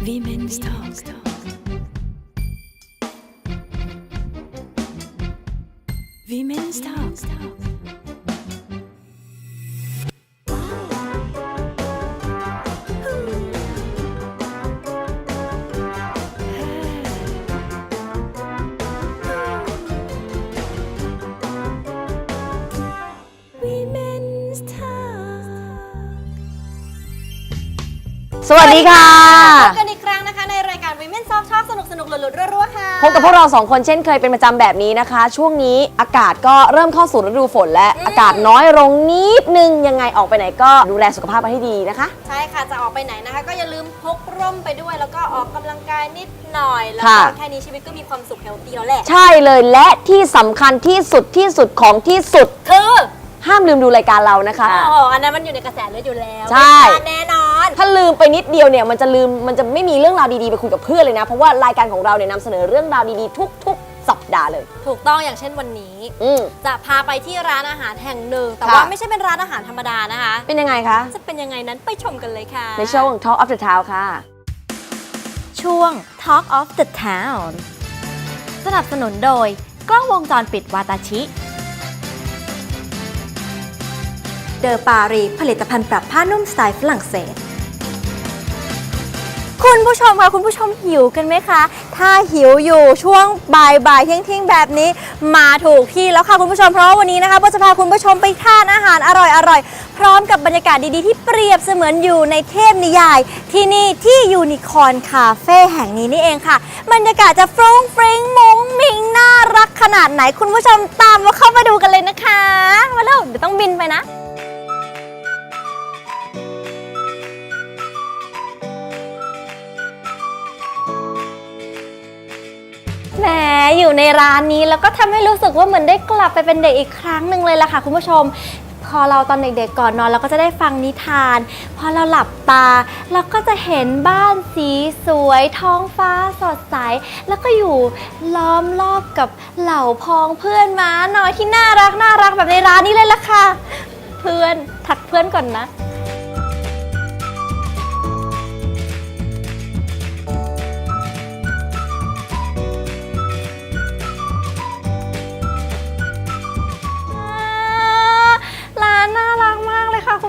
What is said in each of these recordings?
Women's Talk. Women's Talk. สวัสดีค่ะ พบกัน พบกับพวกเราสองคนเช่นเคยเป็นประจำแบบนี้นะคะ ช่วงนี้อากาศก็เริ่มเข้าสู่ฤดูฝนและอากาศน้อยลงนิดนึงยังไงออกไปไหนก็ดูแลสุขภาพกันให้ดีนะคะ ใช่ค่ะ จะออกไปไหนนะคะ ก็อย่าลืมพกร่มไปด้วย แล้วก็ออกกำลังกายนิดหน่อย แล้วก็ค่ะ แค่นี้ชีวิตก็มีความสุขเฮลตี้แล้วแหละ ใช่เลยและที่สำคัญที่สุดที่สุดของที่สุด คือ ห้ามลืมดูรายการเรานะคะโอ้อันนั้นมันอยู่ในกระแสเลือดอยู่แล้วใช่ ไม่พลาดแน่นอน ถ้าลืมไปนิดเดียวเนี่ยมันจะลืมมันจะไม่มีเรื่องราวดีๆไปคุยกับเพื่อนเลยนะ เพราะว่ารายการของเราเนี่ยนำเสนอเรื่องราวดีๆ ทุก ๆ สัปดาห์เลย ถูกต้องอย่างเช่นวันนี้ อืม จะพาไปที่ร้านอาหารแห่งหนึ่ง แต่ค่ะว่าไม่ใช่เป็นร้านอาหารธรรมดานะคะ เป็นยังไงคะ จะเป็นยังไงนั้นไปชมกันเลยค่ะ ในช่วง Talk of the Town ค่ะ ช่วง Talk of the Town สนับสนุนโดย กล้องวงจรปิดวาตาชิ เดอปารีผลิตภัณฑ์ปรับผ้านุ่มสไตล์ฝรั่งเศส คุณผู้ชมคะคุณผู้ชมหิวกันไหมคะ ถ้าหิวอยู่ช่วงบ่ายบ่ายเที่ยงเที่ยงแบบนี้ มาถูกที่แล้วค่ะคุณผู้ชมเพราะวันนี้นะคะโบจะพาคุณผู้ชมไปทานอาหารอร่อยๆพร้อมกับบรรยากาศดีๆ ที่เปรียบเสมือนอยู่ในเทพนิยาย ที่นี่ที่ยูนิคอร์นคาเฟ่แห่งนี้นี่เองค่ะ บรรยากาศจะฟรุ้งฟริ้งมุ้งมิงน่ารักขนาดไหนคุณผู้ชมตามมาเข้ามาดูกันเลยนะคะ มาแล้วเดี๋ยวต้องบินไปนะ แหมอยู่ในร้านนี้แล้วก็ทำให้รู้สึกว่าเหมือนได้กลับไปเป็นเด็กอีกครั้งหนึ่งเลยล่ะค่ะคุณผู้ชม พอเราตอนเด็กๆก่อนนอนเราก็จะได้ฟังนิทาน พอเราหลับตา เราก็จะเห็นบ้านสีสวย ท้องฟ้าสดใส แล้วก็อยู่ล้อมรอบกับเหล่าพองเพื่อนม้าน้อยที่น่ารักน่ารักแบบในร้านนี้เลยล่ะค่ะ เพื่อนทักเพื่อนก่อนนะ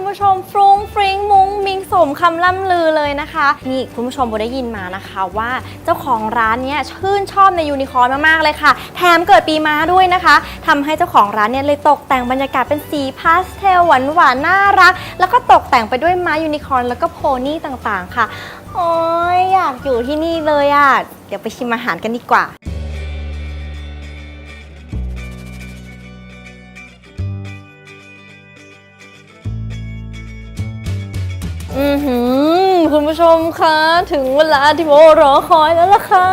ผู้ชมฟรุ้งฟริ้งมุ้งมิงสมคำล่ำลือเลยนะคะ นี่คุณผู้ชมโบได้ยินมานะคะว่าเจ้าของร้านเนี้ยชื่นชอบในยูนิคอร์นมากๆเลยค่ะ แถมเกิดปีม้าด้วยนะคะทำให้เจ้าของร้านเนี่ยเลยตกแต่งบรรยากาศเป็นสีพาสเทลหวานๆน่ารัก แล้วก็ตกแต่งไปด้วยม้ายูนิคอร์นแล้วก็โพนี่ต่างๆค่ะโอ้ยอยากอยู่ที่นี่เลยอะ่ะเดี๋ยวไปชิมอาหารกันดีกว่า อือหือคุณผู้ชมคะถึงเวลาที่โบรอคอยแล้วล่ะค่ะ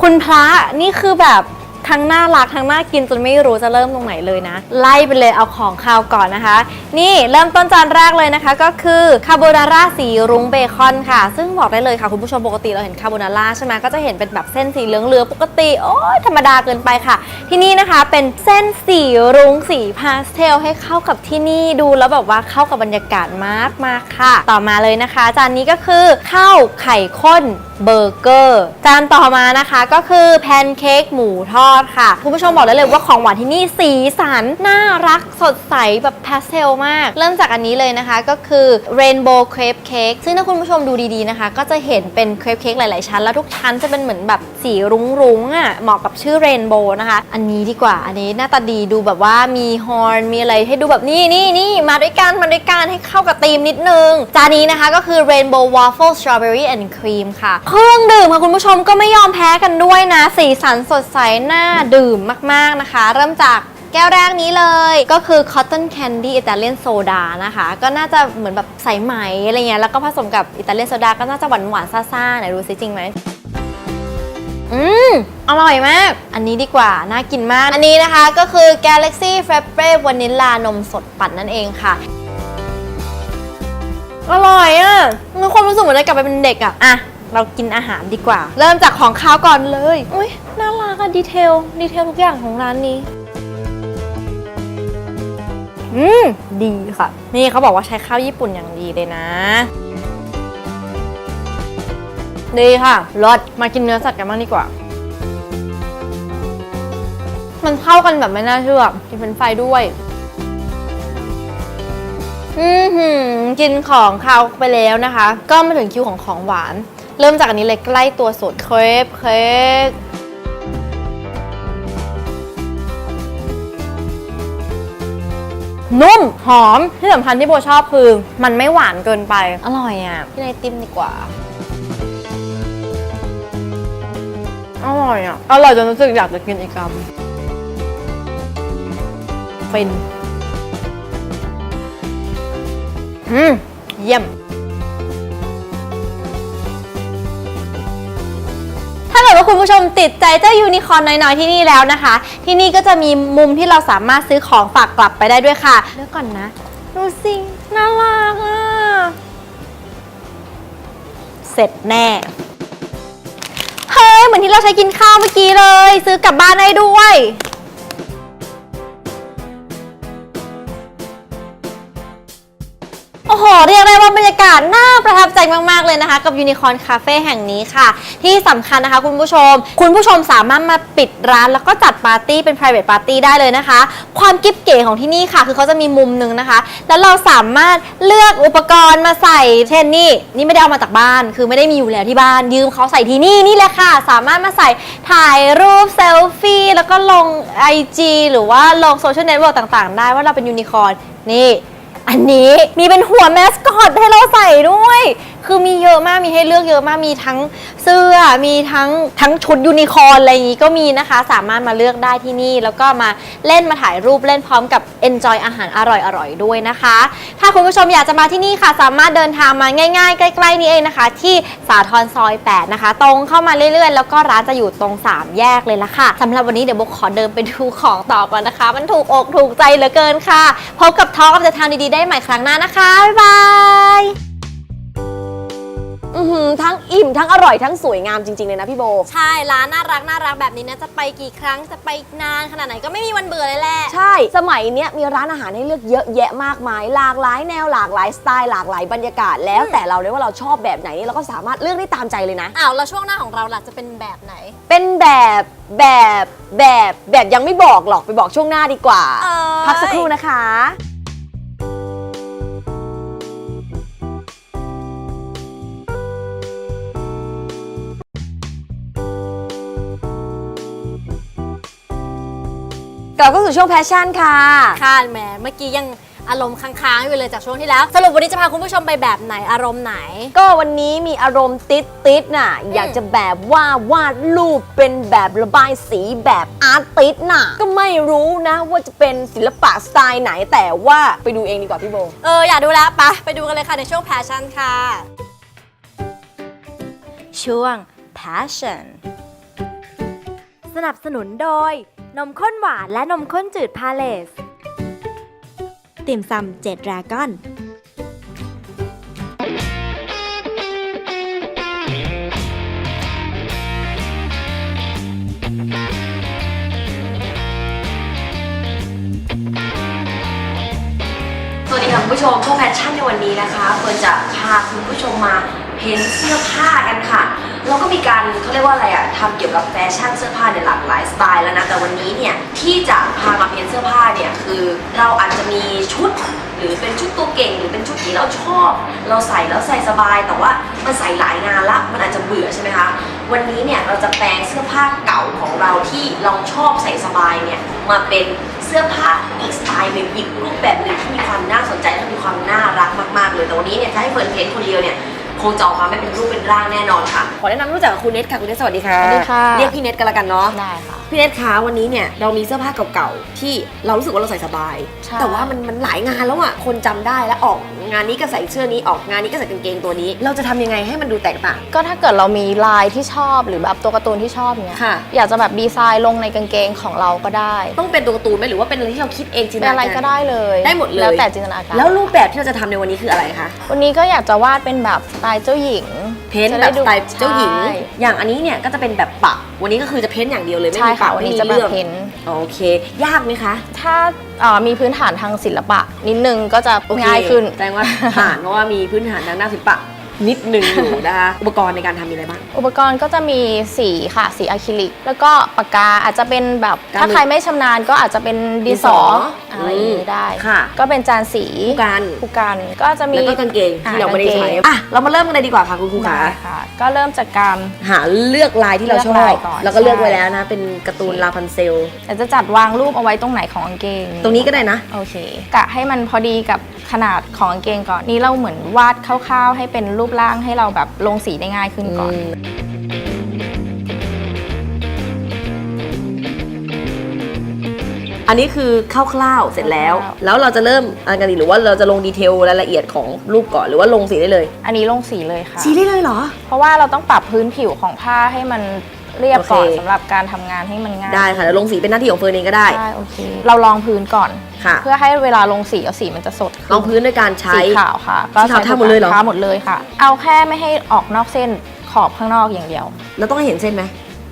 คุณพระนี่คือแบบ ทั้งน่ารักทั้งน่ากินจนไม่รู้จะเริ่มตรงไหนเลยนะ ไล่ไปเลยเอาของคาวก่อนนะคะ นี่เริ่มต้นจานแรกเลยนะคะ ก็คือคาโบนาร่าสีรุ้งเบคอนค่ะ ซึ่งบอกได้เลยค่ะคุณผู้ชมปกติเราเห็นคาโบนาร่าใช่ไหมก็จะเห็นเป็นแบบเส้นสีเหลืองๆปกติโอ้ยธรรมดาเกินไปค่ะ ที่นี่นะคะเป็นเส้นสีรุ้งสีพาสเทลให้เข้ากับที่นี่ดูแล้วแบบว่าเข้ากับบรรยากาศมากมากค่ะ ต่อมาเลยนะคะ จานนี้ก็คือข้าวไข่ข้นเบอร์เกอร์จานต่อมานะคะก็คือแพนเค้กหมูทอดค่ะ คุณผู้ชมบอกได้เลยว่าของหวานที่นี่สีสันน่ารักสดใสแบบพาสเทลมาก เริ่มจากอันนี้เลยนะคะก็คือเรนโบว์เครปเค้กซึ่งถ้าคุณผู้ชมดูดีๆนะคะ ก็จะเห็นเป็นเครปเค้กหลายๆชั้น แล้วทุกชั้นจะเป็นเหมือนแบบสีรุ้งๆอะเหมาะกับชื่อเรนโบว์นะคะ อันนี้ดีกว่าอันนี้หน้าตาดีดูแบบว่ามีฮอร์นมีอะไรให้ดูแบบนี่นี่นี่มาด้วยกันมาด้วยกันให้เข้ากับธีมนิดนึง จานนี้นะคะก็คือ Rainbow Waffle Strawberry and Cream ค่ะ เครื่องดื่มค่ะคุณผู้ชมก็ไม่ยอมแพ้กันด้วยนะ สีสันสดใสน่าดื่มมากๆนะคะ เริ่มจากแก้วแรกนี้เลยก็คือ Cotton Candy Italian Soda นะคะ ก็น่าจะเหมือนแบบใสไหมอะไรเงี้ยแล้วก็ผสมกับอิตาเลียนโซดาก็น่าจะหวานหวานๆซ่าๆไหนดูซิจริงไหมอืม อร่อยมาก อันนี้ดีกว่า น่ากินมาก อันนี้นะคะก็คือ Galaxy Frappe Vanilla นมสดปั่นนั่นเองค่ะ อร่อยอะมีความรู้สึกเหมือนได้กลับไปเป็นเด็กอะ อะ เรากินอาหารดีกว่า เริ่มจากของข้าวก่อนเลยอุ้ยน่ารักอะดีเทลดีเทลทุกอย่างของร้านนี้อืมดีค่ะ นี่เขาบอกว่าใช้ข้าวญี่ปุ่นอย่างดีเลยนะ ดีค่ะรสมากินเนื้อสัตว์กันบ้างดีกว่า มันเข้ากันแบบไม่น่าเชื่อกินเป็นไฟด้วย อือหือกินของคาวไปแล้วนะคะ ก็มาถึงคิวของของหวาน เริ่มจากอันนี้เลยใกล้ตัวสุดเครปเค้กนุ่ม หอม ที่สำคัญที่โบชอบคือ มันไม่หวานเกินไป อร่อยอะพี่นายติมดีกว่า อร่อยอะ อร่อยจนรู้สึกอยากจะกินอีกคำฟินอืม เยี่ยม ถ้าเกิดว่าคุณผู้ชมติดใจเจ้ายูนิคอร์นน้อยๆที่นี่แล้วนะคะ ที่นี่ก็จะมีมุมที่เราสามารถซื้อของฝากกลับไปได้ด้วยค่ะเลือกก่อนนะดูสิน่ารักอะเสร็จแน่เฮ้ยเหมือนที่เราใช้กินข้าวเมื่อกี้เลย ซื้อกลับบ้านได้ด้วยากาศน่าประทับใจมาก ๆ เลยนะคะ กับยูนิคอนคาเฟ่แห่งนี้ค่ะ ที่สำคัญนะคะคุณผู้ชม คุณผู้ชมสามารถมาปิดร้านแล้วก็จัดปาร์ตี้เป็น private party ได้เลยนะคะ ความกิ๊บเก๋ของที่นี่ค่ะ คือเขาจะมีมุมหนึ่งนะคะ แล้วเราสามารถเลือกอุปกรณ์มาใส่เช่นนี่นี่ไม่ได้เอามาจากบ้าน คือไม่ได้มีอยู่แล้วที่บ้าน ยืมเขาใส่ที่นี่นี่แหละค่ะ สามารถมาใส่ถ่ายรูปเซลฟี่แล้วก็ลง IG หรือว่าลงโซเชียลเน็ตเวิร์กต่าง ๆ ได้ว่าเราเป็นยูนิคอนนี่ อันนี้มีเป็นหัวแมสคอตให้เราใส่ด้วย คือมีเยอะมากมีให้เลือกเยอะมากมีทั้งเสื้อมีทั้งทั้งชุดยูนิคอร์นอะไรอย่างนี้ก็มีนะคะ สามารถมาเลือกได้ที่นี่ แล้วก็มาเล่นมาถ่ายรูปเล่นพร้อมกับ enjoy อาหารอร่อยๆด้วยนะคะ ถ้าคุณผู้ชมอยากจะมาที่นี่ค่ะ สามารถเดินทางมาง่าย ๆ ใกล้ๆนี้เองนะคะ ที่สาทรซอย 8 นะคะ ตรงเข้ามาเรื่อยๆ แล้วก็ร้านจะอยู่ตรง 3 แยกเลยละค่ะสำหรับวันนี้เดี๋ยวโบขอเดินไปดูของต่อก่อนนะคะ มันถูกอกถูกใจเหลือเกินค่ะ พบกับท้องกับจะทางดีๆได้ใหม่ครั้งหน้านะคะบ๊ายบาย อือหือทั้งอิ่มทั้งอร่อยทั้งสวยงามจริงๆเลยนะพี่โบ ใช่ ร้านน่ารักน่ารักแบบนี้นะ จะไปกี่ครั้งจะไปนานขนาดไหนก็ไม่มีวันเบื่อเลยแหละ ใช่ สมัยเนี้ยมีร้านอาหารให้เลือกเยอะแยะมากมาย หลากหลายแนวหลากหลายสไตล์หลากหลายบรรยากาศแล้วแต่เราเลยว่าเราชอบแบบไหนเราก็สามารถเลือกได้ตามใจเลยนะ อ้าว แล้วช่วงหน้าของเราล่ะจะเป็นแบบไหน เป็นแบบแบบแบบแบบยังไม่บอกหรอกไปบอกช่วงหน้าดีกว่า เอ้ย พักสักครู่นะคะ กลับเข้าสู่ช่วงแพชชั่นค่ะ ค่ะแหมเมื่อกี้ยังอารมณ์ค้างๆอยู่เลยจากช่วงที่แล้ว สรุปวันนี้จะพาคุณผู้ชมไปแบบไหนอารมณ์ไหน ก็วันนี้มีอารมณ์ติดติดๆน่ะ อยากจะแบบว่าวาดรูปเป็นแบบระบายสีแบบอาร์ติสน่ะ ก็ไม่รู้นะว่าจะเป็นศิลปะสไตล์ไหนแต่ว่าไปดูเองดีกว่าพี่โบ เอออยากดูแล้วปะไปดูกันเลยค่ะในช่วง passion ค่ะ ช่วง passion สนับสนุนโดย นมข้นหวานและนมข้นจืดพาเลส ติ่มซำเจ็ดดราก้อน สวัสดีค่ะคุณผู้ชมช่วงแฟชั่นในวันนี้นะคะเฟิร์นจะพาคุณผู้ชมมาเพ้นเสื้อผ้ากันค่ะเราก็มีการเขาเรียกว่าอะไรอะทำเกี่ยวกับแฟชั่นเสื้อผ้าในหลากหลายสไตล์แล้วนะ แต่วันนี้เนี่ยที่จะพามาเพ้นเสื้อผ้าเนี่ยคือเราอาจจะมีชุดหรือเป็นชุดตัวเก่งหรือเป็นชุดที่เราชอบ เราใส่แล้วใส่สบาย แต่ว่ามันใส่หลายงานละมันอาจจะเบื่อใช่ไหมคะวันนี้เนี่ยเราจะแปลงเสื้อผ้าเก่าของเราที่เราชอบใส่สบายเนี่ยมาเป็นเสื้อผ้าอีกสไตล์หนึ่งอีกรูปแบบหนึ่งที่มีความน่าสนใจและมีความน่ารักมากๆเลยแต่วันนี้เนี่ยถ้าให้เฟิร์นเพ้นคนเดียวเนี่ย งจะออกมาไม่เป็นรูปเป็นร่างแน่นอนค่ะ ขอแนะนำรู้จักกับคุณเนทค่ะคุณเนทสวัสดีค่ะสวัสดีค่ะ เรียกพี่เนทกันละกันเนาะได้ค่ะ พี่เนทคะวันนี้เนี่ยเรามีเสื้อผ้าเก่าๆที่เรารู้สึกว่าเราใส่สบาย ใช่ แต่ว่ามันมันหลายงานแล้วอะคนจำได้แล้วออกงานนี้ก็ใส่เสื้อนี้ออกงานนี้ก็ใส่กางเกงตัวนี้ เราจะทำยังไงให้มันดูแตกต่าง ก็ถ้าเกิดเรามีลายที่ชอบหรือแบบตัวการ์ตูนที่ชอบเนี้ยค่ะ อยากจะแบบดีไซน์ลงในกางเกงของเราก็ได้ต้องเป็นตัวการ์ตูนไหมหรือว่าเป็นอะไรที่เราคิดเองจินตเป็นนาอะไรการ ก็ได้เลยได้หมดเลย แล้วแต่จินตนาการแล้วรูปแบบที่เราจะทำในวันนี้คืออะไรคะ วันนี้ก็อยากจะวาดเป็นแบบสไตล์เจ้าหญิงเพ้นท์จะแบได้บดูสไตล์เจ้าหญิง ใช่ อย่างอันนี้เนี่ยก็จะเป็นแบบปะ วันนี้ก็คือจะเพ้นท์อย่างเดียวเลยไม่ใช่มีค่ะปะวันไม่นี้มีจะมาเรื่องเพ้นท์โอเค ยากไหมคะถ้าเอ่อมีพื้นฐานทางศิลปะ นิดนึงก็จะโอเคง่ายขึ้น แสดงว่าผ่านเพราะว่ามีพื้นฐานทางด้านศิลปะ นิดนึงอยู่นะคะ อุปกรณ์ในการทำมีอะไรบ้าง อุปกรณ์ก็จะมีสีค่ะสีอะคริลิก แล้วก็ปากกาอาจจะเป็นแบบกาถ้าใครไม่ชำนาญก็อาจจะเป็นดินสออะไรอย่างนี้ได้ ค่ะ ก็เป็นจานสีผู้การผู้กันก็จะมีแล้วก็กางเกงที่เราไม่ได้อ่ากางใช้เกงอะเรามาเริ่มกันเลยดีกว่าค่ะคุณครูขาได้ค่ะก็เริ่มจากการหาเลือกลายที่เราชเลืออกลาบยก่อนแล้วก็เลือกไว้ใช่แล้วนะ เป็นการ์ตูนลาพันเซลแต่จะจัดวางรูปเอาไว้ตรงไหนของกางเกง ตรงนี้ก็ได้นะโอเคกะให้มันพอดีกับ ขนาดของกางเกงก่อนนี่เราเหมือนวาดคร่าวๆ ให้เป็นรูปร่างให้เราแบบลงสีได้ง่ายขึ้นก่อน อันนี้คือคร่าวๆเสร็จแล้ว คร่าวๆแล้วเราจะเริ่มอะไรกันดีหรือว่าเราจะลงดีเทลรายละเอียดของรูปก่อนหรือว่าลงสีได้เลย อันนี้ลงสีเลยค่ะ สีได้เลยเหรอ เพราะว่าเราต้องปรับพื้นผิวของผ้าให้มัน เรียบก่อนโอเค สำหรับการทำงานให้มันง่ายได้ค่ะแล้วลงสีเป็นหน้าที่ของเฟิร์นเองก็ได้ใช่โอเค เราลองพื้นก่อน ค่ะ เพื่อให้เวลาลงสีเอาสีมันจะสดขึ้ลองพื้นด้วยการใช้ สีขาวค่ะสีขาวทาหมดเลยเหรอ ทาหมดเลยค่ะ เอาแค่ไม่ให้ออกนอกเส้นขอบข้างนอกอย่างเดียว แล้วต้องให้เห็นเส้นไหม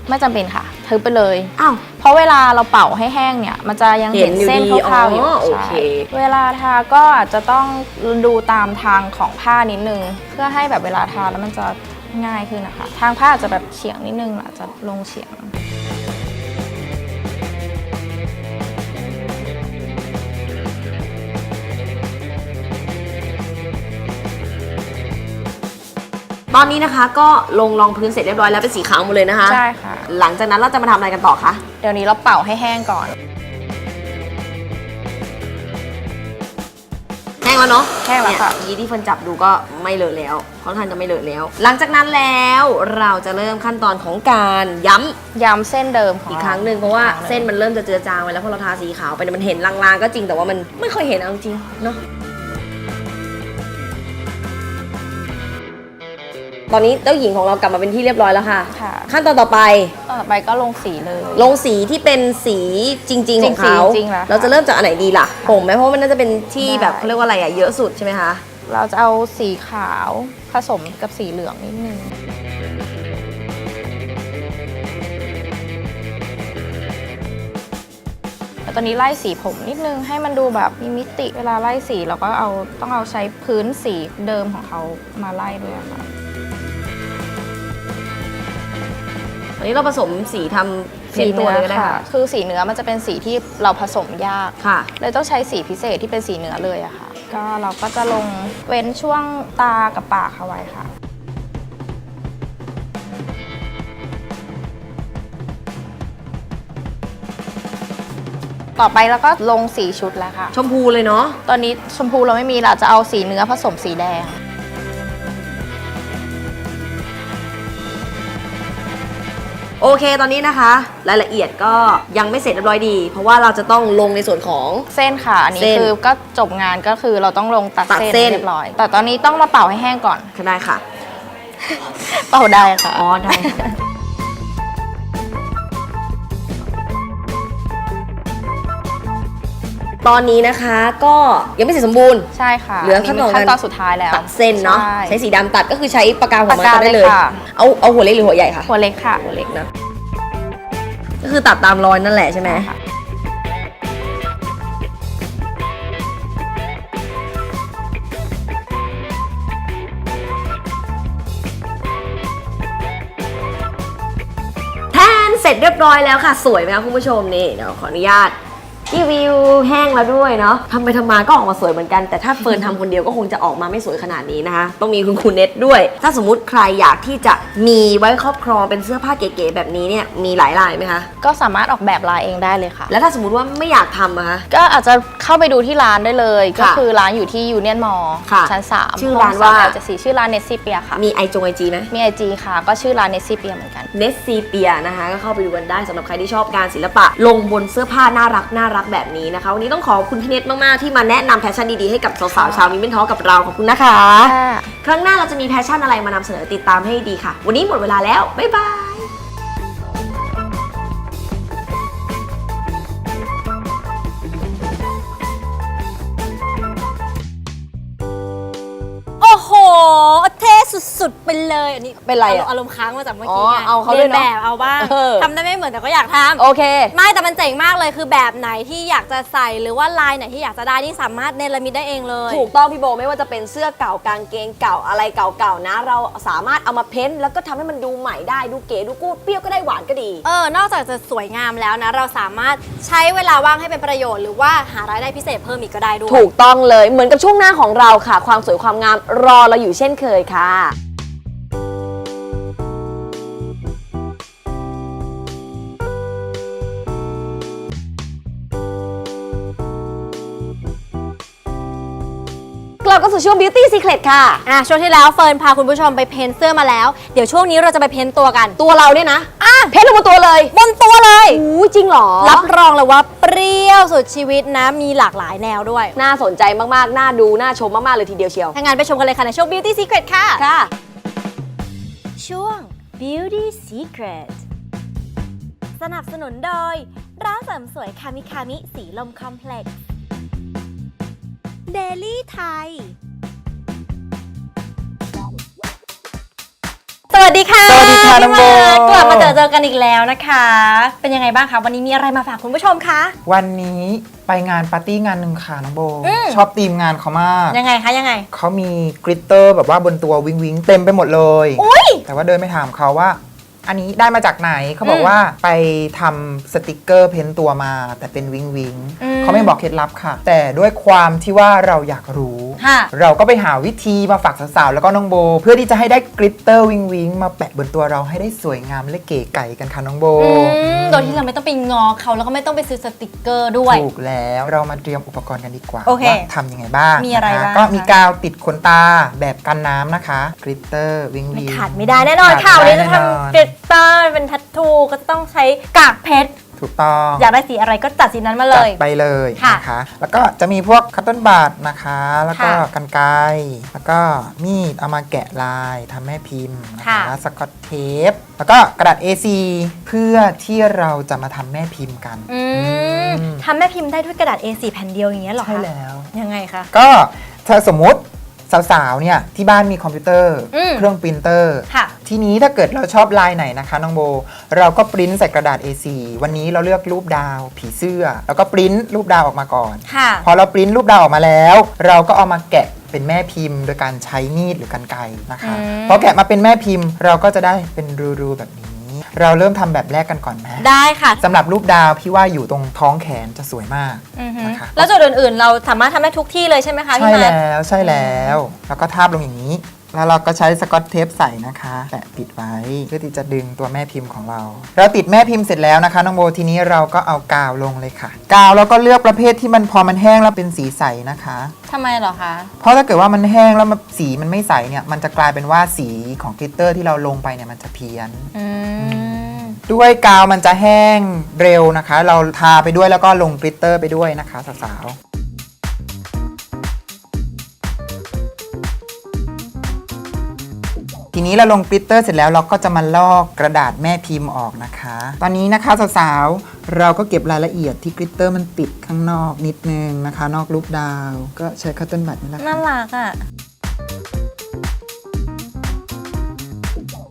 ไม่จำเป็นค่ะทึบไปเลย อ้าว เพราะเวลาเราเป่าให้แห้งเนี่ย มันจะยังเห็นเห็นอยู่เส้นดีคร่าวๆอยู่อ๋อโอเค ใช่เวลาทาก็อาจจะต้องดูตามทางของผ้านิดนึง เพื่อให้แบบเวลาทาแล้วมันจะ ง่ายขึ้นนะคะ ทางผ้าอาจจะแบบเฉียงนิดนึงอาจจะลงเฉียงตอนนี้นะคะก็ลงรองพื้นเสร็จเรียบร้อยแล้วเป็นสีขาวหมดเลยนะคะ ใช่ค่ะ หลังจากนั้นเราจะมาทำอะไรกันต่อคะ เดี๋ยวนี้เราเป่าให้แห้งก่อน งแล้วเนาะแห้งแล้วค่ะ เนี่ยยีที่เฟิร์นจับดูก็ไม่เลอะแล้วค่อนข้างจะไม่เลอะแล้ว หลังจากนั้นแล้วเราจะเริ่มขั้นตอนของการย้ำย้ำเส้นเดิมของอีกเาครั้งหนึ่งเพราะว่าอีกคงหเส้นมันเริ่มจะเจือจางไปแล้วพอเราทาสีขาวไปเนี่ยมันเห็นลางๆก็จริงแต่ว่ามันไม่ค่อยเห็นเอาจริงเนาะ ตอนนี้เจ้าหญิงของเรากลับมาเป็นที่เรียบร้อยแล้วค่ะ ค่ะ ขั้นตอนต่อไป ต่อไปก็ลงสีเลย ลงสีที่เป็นสีจริง ๆ ของเขาจริงๆเหรอคะเราจะเริ่มจากอันไหนดีล่ะผมไหมเพราะว่ามันน่าจะเป็นที่ได้ แบบเขาเรียกว่าอะไรอะเยอะสุดใช่ไหมคะเราจะเอาสีขาวผสมกับสีเหลืองนิดนึง แล้วตอนนี้ไล่สีผมนิดนึงให้มันดูแบบมีมิติ เวลาไล่สีเราก็เอาต้องเอาใช้พื้นสีเดิมของเขามาไล่ด้วยค่ะ อันนี้เราผสมสีทำเพ้นท์ตัวเลยก็ได้ค่ะ คือสีเนื้อมันจะเป็นสีที่เราผสมยากค่ะ เลยต้องใช้สีพิเศษที่เป็นสีเนื้อเลยอะค่ะ ก็เราก็จะลงเว้นช่วงตากับปากเขาไว้ค่ะต่อไปเราก็ลงสีชุดแล้วค่ะ ชมพูเลยเนาะ ตอนนี้ชมพูเราไม่มีเราจะเอาสีเนื้อผสมสีแดง โอเคตอนนี้นะคะ รายละเอียดก็ยังไม่เสร็จเรียบร้อยดี เพราะว่าเราจะต้องลงในส่วนของ เส้นค่ะ อันนี้เส้นคือก็จบงานก็คือเราต้องลงตัดตัดเส้นเส้น เรียบร้อย แต่ตอนนี้ต้องมาเป่าให้แห้งก่อน ก็ได้ค่ะ เป่าได้ค่ะ อ๋อได้ค่ะ ตอนนี้นะคะก็ยังไม่เสร็จสมบูรณ์ ใช่ค่ะเหลือขั้นตอนขั้นตอนสุดท้ายแล้วตัดเส้นเนาะใช่ใช้สีดำตัดก็คือใช้ปากกาหัวไม้ปากกาตัดได้เลยเลยค่ะ เอาเอาหัวเล็กหรือหัวใหญ่คะหัวเล็กค่ะหัวเล็กนะก็คือตัดตามรอยนั่นแหละใช่ไหมค่ะแทนเสร็จเรียบร้อยแล้วค่ะ สวยไหมคะคุณผู้ชมนี่เดี๋ยวขออนุญาต รีวิวแห้งแล้วด้วยเนาะทำไปทำมาก็ออกมาสวยเหมือนกัน แต่ถ้าเฟิร์นทำคนเดียวก็คงจะออกมาไม่สวยขนาดนี้นะคะ ต้องมีคุณครูเน็ตด้วย ถ้าสมมุติใครอยากที่จะมีไว้ครอบครองเป็นเสื้อผ้าเก๋ๆแบบนี้เนี่ย มีหลายลายไหมคะ ก็สามารถออกแบบลายเองได้เลยค่ะ แล้วถ้าสมมติว่าไม่อยากทำอะคะ ก็อาจจะเข้าไปดูที่ร้านได้เลยค่ะก็คือร้านอยู่ที่ยูเนียนมอค่ะชั้น3ชื่อร้านว่าจะสีชื่อร้านเนสซี่เปียค่ะ มีไอจงไอจีไหมมีไอจีค่ะ ก็ชื่อร้านเนสซี่เปียเหมือนกันเนสซีเปียนะคะ ก็เข้าไปดูกันได้สำหรับใครที่ชอบการศิลปะ ลงบนเสื้อผ้าน่ารักน่ารักแบบนี้นะคะ วันนี้ต้องขอบคุณพี่เนตมากๆที่มาแนะนำแพชชั่นดีๆให้กับสาวๆชาวมิมเบนท้อกับเราขอบคุณนะคะ ครั้งหน้าเราจะมีแพชชั่นอะไรมานำเสนอติดตามให้ดีค่ะ วันนี้หมดเวลาแล้วบ๊ายบาย สุดๆไปเลยอันนี้เป็นไรอะอารมณ์ค้างมาจากเมื่อกี้ไงอ๋อเอาเขาด้วยเรียนเนอะแบบเอาบ้างเออ ทำได้ไม่เหมือนแต่ก็อยากทำ โอเค ไม่แต่มันเจ๋งมากเลยคือแบบไหนที่อยากจะใส่หรือว่าลายไหนที่อยากจะได้นี่สามารถเนรมิตได้เองเลยถูกต้องพี่โบไม่ว่าจะเป็นเสื้อเก่ากางเกงเก่าอะไรเก่าๆนะ เราสามารถเอามาเพ้นท์แล้วก็ทำให้มันดูใหม่ได้ดูเก๋ดูกู้เปรี้ยวก็ได้หวานก็ดี เออนอกจากจะสวยงามแล้วนะ เราสามารถใช้เวลาว่างให้เป็นประโยชน์หรือว่าหารายได้พิเศษเพิ่มอีกก็ได้ด้วย ถูกต้องเลยเหมือนกับช่วงหน้าของเราค่ะ ความสวยความงามรอเราอยู่เช่นเคยค่ะ กลับก็สู่ช่วง Beauty Secret ค่ะ อะช่วงที่แล้วเฟิร์นพาคุณผู้ชมไปเพ้นเสื้อมาแล้ว เดี๋ยวช่วงนี้เราจะไปเพ้นตัวกันตัวเราเนี่ยนะเพ้นท์ลงบนตัวเลยบนตัวเลย อู้จริงเหรอ รับรองเลยว่าเปรี้ยวสุดชีวิตนะ มีหลากหลายแนวด้วย น่าสนใจมากๆ น่าดู น่าชมมาก ๆ เลยทีเดียวเชียว ถ้างั้นไปชมกันเลยค่ะในช่วง Beauty Secret ค่ะ ค่ะ ช่วง Beauty Secret สนับสนุนโดย ร้านเสริมสวยคามิคามิสีลมคอมเพล็กซ์ Daily ไทย สวัสดีค่ะสวัสดีค่ะน้องโบ พี่มาร์คกลับมาเจอเจอกันอีกแล้วนะคะ เป็นยังไงบ้างคะวันนี้มีอะไรมาฝากคุณผู้ชมคะ วันนี้ไปงานปาร์ตี้งานหนึ่งค่ะน้องโบ อืม ชอบธีมงานเขามาก ยังไงคะยังไง เขามีกริตเตอร์แบบว่าบนตัววิงวิงเต็มไปหมดเลย อุ้ยแต่ว่าเดินไปถามเขาว่า อันนี้ได้มาจากไหนเขาบอกอืมว่าไปทำสติกเกอร์เพ้นตัวมา แต่เป็นวิงวิงอืม เขาไม่บอกเคล็ดลับค่ะ แต่ด้วยความที่ว่าเราอยากรู้ ค่ะ เราก็ไปหาวิธีมาฝากสาวๆ แล้วก็น้องโบ เพื่อที่จะให้ได้กริตเตอร์วิงวิงมาแปะบนตัวเราให้ได้สวยงามและเก๋ไก่กันค่ะน้องโบอืมโดยที่เราไม่ต้องไปงอเขาแล้วก็ไม่ต้องไปซื้อสติกเกอร์ด้วย ถูกแล้วเรามาเตรียมอุปกรณ์กันดีกว่าโอเคว่าทำยังไงบ้างมีอะไรนคบ้างก็มีคะ กาวติดขนตาแบบกันน้ำนะคะกริตเตอร์วิงไม่วิง ขาดไม่ได้แน่นอนค่ะขาดวันไม่นี้จะได้แน่นอน ทำกริตเตอร์เป็นทัตทูก็จะต้องใช้กากเพชร ถูกต้องอยากได้สีอะไรก็จัดสีนั้นมาเลจัดย ไปเลยค่ะนะคะ แล้วก็จะมีพวกคัตเติ้ลบาดนะคะ แล้วก็ค่ะกันไกรแล้วก็มีดเอามาแกะลายทำแม่พิมพ์นะค่ะคะสกอตเทป แล้วก็กระดาษ A4 เพื่อที่เราจะมาทำแม่พิมพ์กัน อืมอืม ทำแม่พิมพ์ได้ด้วยกระดาษ A4 แผ่นเดียวอย่างเงี้ยเหรอคะใช่แล้ว ยังไงคะ ก็ถ้าสมมุติสาวๆเนี่ยที่บ้านมีคอมพิวเตอร์ อืมเครื่องปรินเตอร์ ค่ะ ทีนี้ถ้าเกิดเราชอบลายไหนนะคะน้องโบ เราก็ปริ้นใส่กระดาษ A4 วันนี้เราเลือกรูปดาว ผีเสื้อ แล้วก็ปริ้นรูปดาวออกมาก่อน ค่ะ พอเราปริ้นรูปดาวออกมาแล้ว เราก็เอามาแกะเป็นแม่พิมพ์ โดยการใช้มีดหรือกันไกรนะคะอืม พอแกะมาเป็นแม่พิมพ์ เราก็จะได้เป็นรูๆแบบนี้ เราเริ่มทำแบบแรกกันก่อนไหมได้ค่ะสำหรับรูปดาวพี่ว่าอยู่ตรงท้องแขนจะสวยมาก อือฮึนะคะ แล้วจุดอื่นๆ เราสามารถทำได้ทุกที่เลยใช่ไหมคะพี่ใช่มาร์คแล้วใช่แล้ว แล้วก็ทาบลงอย่างนี้ แล้วเราก็ใช้สกอตเทปใส่นะคะ แปะปิดไว้เพื่อที่จะดึงตัวแม่พิมพ์ของเรา เราติดแม่พิมพ์เสร็จแล้วนะคะน้องโบทีนี้เราก็เอากาวลงเลยค่ะ กาวเราก็เลือกประเภทที่มันพอมันแห้งแล้วเป็นสีใสนะคะ ทำไมเหรอคะ เพราะถ้าเกิดว่ามันแห้งแล้วมันสีมันไม่ใสเนี่ยมันจะกลายเป็นว่าสีของกลิตเตอร์ที่เราลงไปเนี่ยมันจะเพี้ยน อืม ด้วยกาวมันจะแห้งเร็วนะคะ เราทาไปด้วยแล้วก็ลงกลิตเตอร์ไปด้วยนะคะสาวๆ ทีนี้เราลงกลิตเตอร์เสร็จแล้วเราก็จะมาลอกกระดาษแม่พิมพ์ออกนะคะ ตอนนี้นะคะสาวๆเราก็เก็บรายละเอียดที่กลิตเตอร์มันติดข้างนอกนิดนึงนะคะ นอกรูปดาว ก็ใช้คัตเติ้ลบัตนี่แหละน่าค่ะรักอะ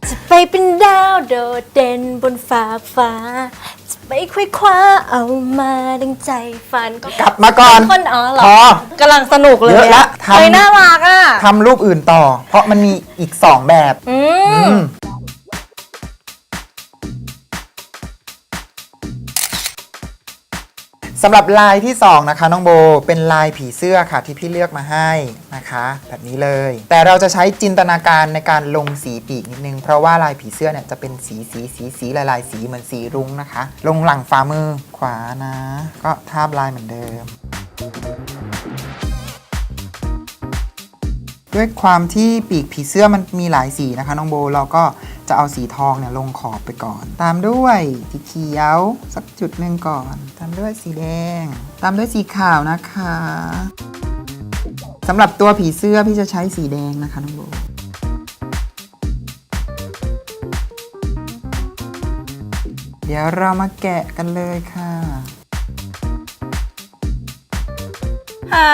จะไปเป็นดาวโดดเด่นบนฟ้าฟ้าจะ ไปคว้ยคว้าเอามาดังใจฝันก็กลับมาก่อนคนอ๋อเหรอพอกำลังสนุกเลยเยอะละทำ เฮ้ยน่ารักอะทำรูปอื่นต่อ เพราะมันมีอีก 2 แบบ อืม อืม สำหรับลายที่2นะคะน้องโบเป็นลายผีเสื้อค่ะที่พี่เลือกมาให้นะคะ แบบนี้เลย แต่เราจะใช้จินตนาการในการลงสีปีกนิดนึง เพราะว่าลายผีเสื้อเนี่ยจะเป็นสีสีสีสีลายลายสีเหมือนสีรุ้งนะคะ ลงหลังฝ่ามือขวานะ ก็ทาบลายเหมือนเดิม ด้วยความที่ปีกผีเสื้อมันมีหลายสีนะคะน้องโบเราก็ จะเอาสีทองเนี่ยลงขอบไปก่อน ตามด้วยสีเขียวสักจุดหนึ่งก่อน ตามด้วยสีแดง ตามด้วยสีขาวนะคะสำหรับตัวผีเสื้อพี่จะใช้สีแดงนะคะน้องโบเดี๋ยวเรามาแกะกันเลยค่ะหา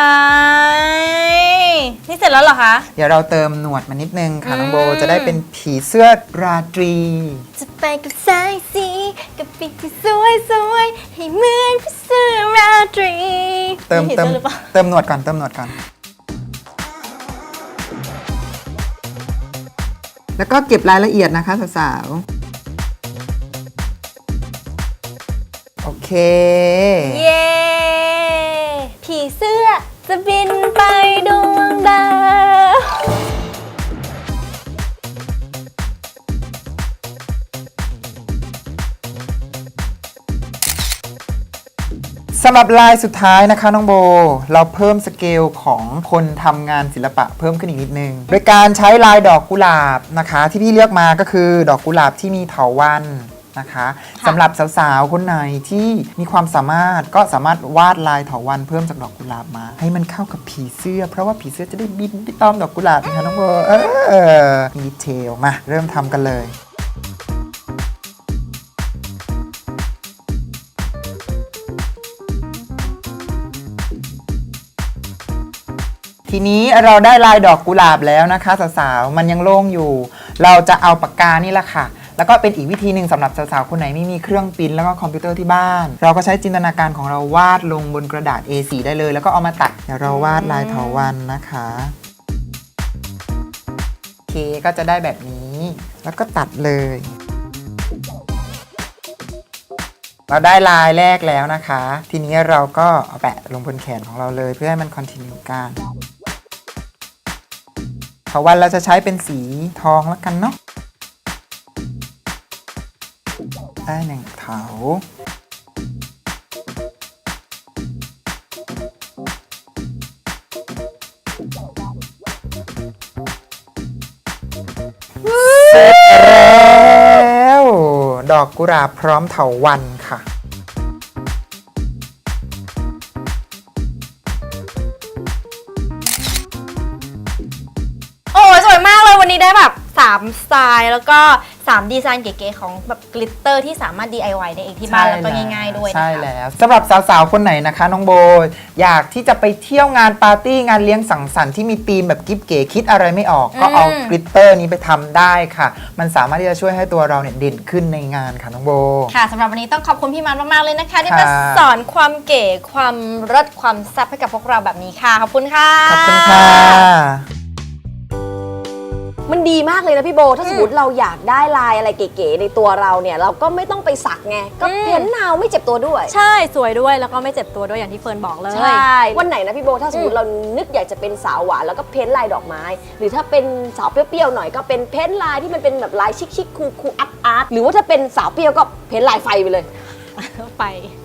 ยนี่ เสร็จแล้วเหรอคะ เดี๋ยวเราเติมหนวดมานิดนึงค่ะน้องโบอืมจะได้เป็นผีเสื้อราตรี จะไปกับสายสีกับปีกที่สวยสวยๆให้เหมือนพี่เสื้อราตรีเติมนี่เติมเห็นหรือเปล่า เติมหนวดก่อนเติมหนวดก่อน แล้วก็เก็บรายละเอียดนะคะสาวๆโอเค เย้ ผีเสื้อจะบินำหรับลายสุดท้ายนะคะน้องโบ เราเพิ่มสเกลของคนทำงานศิลปะเพิ่มขึ้นอีกนิดนึง โดยการใช้ลายดอกกุหลาบนะคะ ที่พี่เลือกมาก็คือดอกกุหลาบที่มีเถาวัลย์นะคะสำหรับสาวๆคนไหนที่มีความสามารถก็สามารถวาดลายเถาวัลย์เพิ่มจากดอกกุหลาบมา ให้มันเข้ากับผีเสื้อ เพราะว่าผีเสื้อจะได้บินไปตอมดอกกุหลาบนะคะน้องโบเออมีดีเทลมาเริ่มทำกันเลย ทีนี้เราได้ลายดอกกุหลาบแล้วนะคะสาวๆมันยังโล่งอยู่ เราจะเอาปากกานี่แหละค่ะ แล้วก็เป็นอีกวิธีหนึ่งสำหรับสาวๆคนไหนไม่มีเครื่องปิ้นท์แล้วก็คอมพิวเตอร์ที่บ้าน เราก็ใช้จินตนาการของเราวาดลงบนกระดาษ A4 ได้เลย แล้วก็เอามาตัดเดี๋ยวเราวาดลายเถาวันนะคะโอเคก็จะได้แบบนี้ แล้วก็ตัดเลยเราได้ลายแรกแล้วนะคะ ทีนี้เราก็เอาแปะลงบนแขนของเราเลยเพื่อให้มันคอนติเนียกัน เถาวันเราจะใช้เป็นสีทองแล้วกันเนาะได้หนึ่งเถาเสร็จแล้ว ดอกกุหลาบพร้อมเถาวันค่ะ 3 สไตล์ แล้วก็ 3 ดีไซน์เก๋ๆของแบบกลิตเตอร์ที่สามารถ DIY ได้เองที่บ้านแล้วก็ง่าย ๆด้วยนะคะ ใช่แล้วสำหรับสาวๆ คนไหนนะคะ น้องโบ อยากที่จะไปเที่ยวงานปาร์ตี้งานเลี้ยงสังสรรค์ที่มีธีมแบบกิ๊บเก๋คิดอะไรไม่ออก ก็เอาอืม กลิตเตอร์นี้ไปทำได้ค่ะ มันสามารถที่จะช่วยให้ตัวเราเนี่ยเด่นขึ้นในงานค่ะน้องโบ ค่ะสำหรับวันนี้ต้องขอบคุณพี่มันมาก ๆ เลยนะคะ ที่มาค่ะ สอนความเก๋ความรสความแซ่บให้กับพวกเราแบบนี้ค่ะ ขอบคุณค่ะ ขอบคุณค่ะ มันดีมากเลยนะพี่โบ ถ้าสมมติเราอยากได้ลายอะไรเก๋ๆในตัวเราเนี่ย เราก็ไม่ต้องไปสักไง ก็อืมเพ้นท์นาวไม่เจ็บตัวด้วย ใช่สวยด้วยแล้วก็ไม่เจ็บตัวด้วยอย่างที่เฟิร์นบอกเลย ใช่ วันไหนนะพี่โบ ถ้าสมมติเรานึกอยากจะเป็นสาวหวานแล้วก็เพ้นท์ลายดอกไม้ หรือถ้าเป็นสาวเปรี้ยวๆหน่อยก็เป็นเพ้นท์ลายที่มันเป็นแบบลายชิคๆคูลๆอาร์ตอาร์ตหรือว่าถ้าเป็นสาวเปรี้ยวก็เพ้นท์ลายไฟไปเลย ไป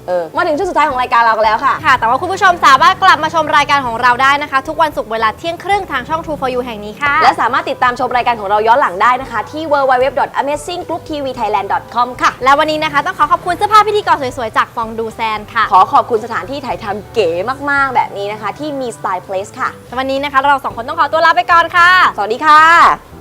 เออมาถึงช่วงสุดท้ายของรายการเรากันแล้วค่ะ ค่ะ แต่ว่าคุณผู้ชมสามารถกลับมาชมรายการของเราได้นะคะ ทุกวันศุกร์เวลาเที่ยงครึ่งทางช่อง True for You แห่งนี้ค่ะ และสามารถติดตามชมรายการของเราย้อนหลังได้นะคะ ที่ www.amazinggrouptvthailand.com ค่ะ และวันนี้นะคะ ต้องขอขอบคุณเสื้อผ้าพิธีกรสวยๆ จากฟองดูแซนค่ะ ขอขอบคุณสถานที่ถ่ายทำเก๋มากๆ แบบนี้นะคะ ที่มี Style Place ค่ะ วันนี้นะคะ เราสองคนต้องขอตัวลาไปก่อนค่ะ สวัสดีค่ะ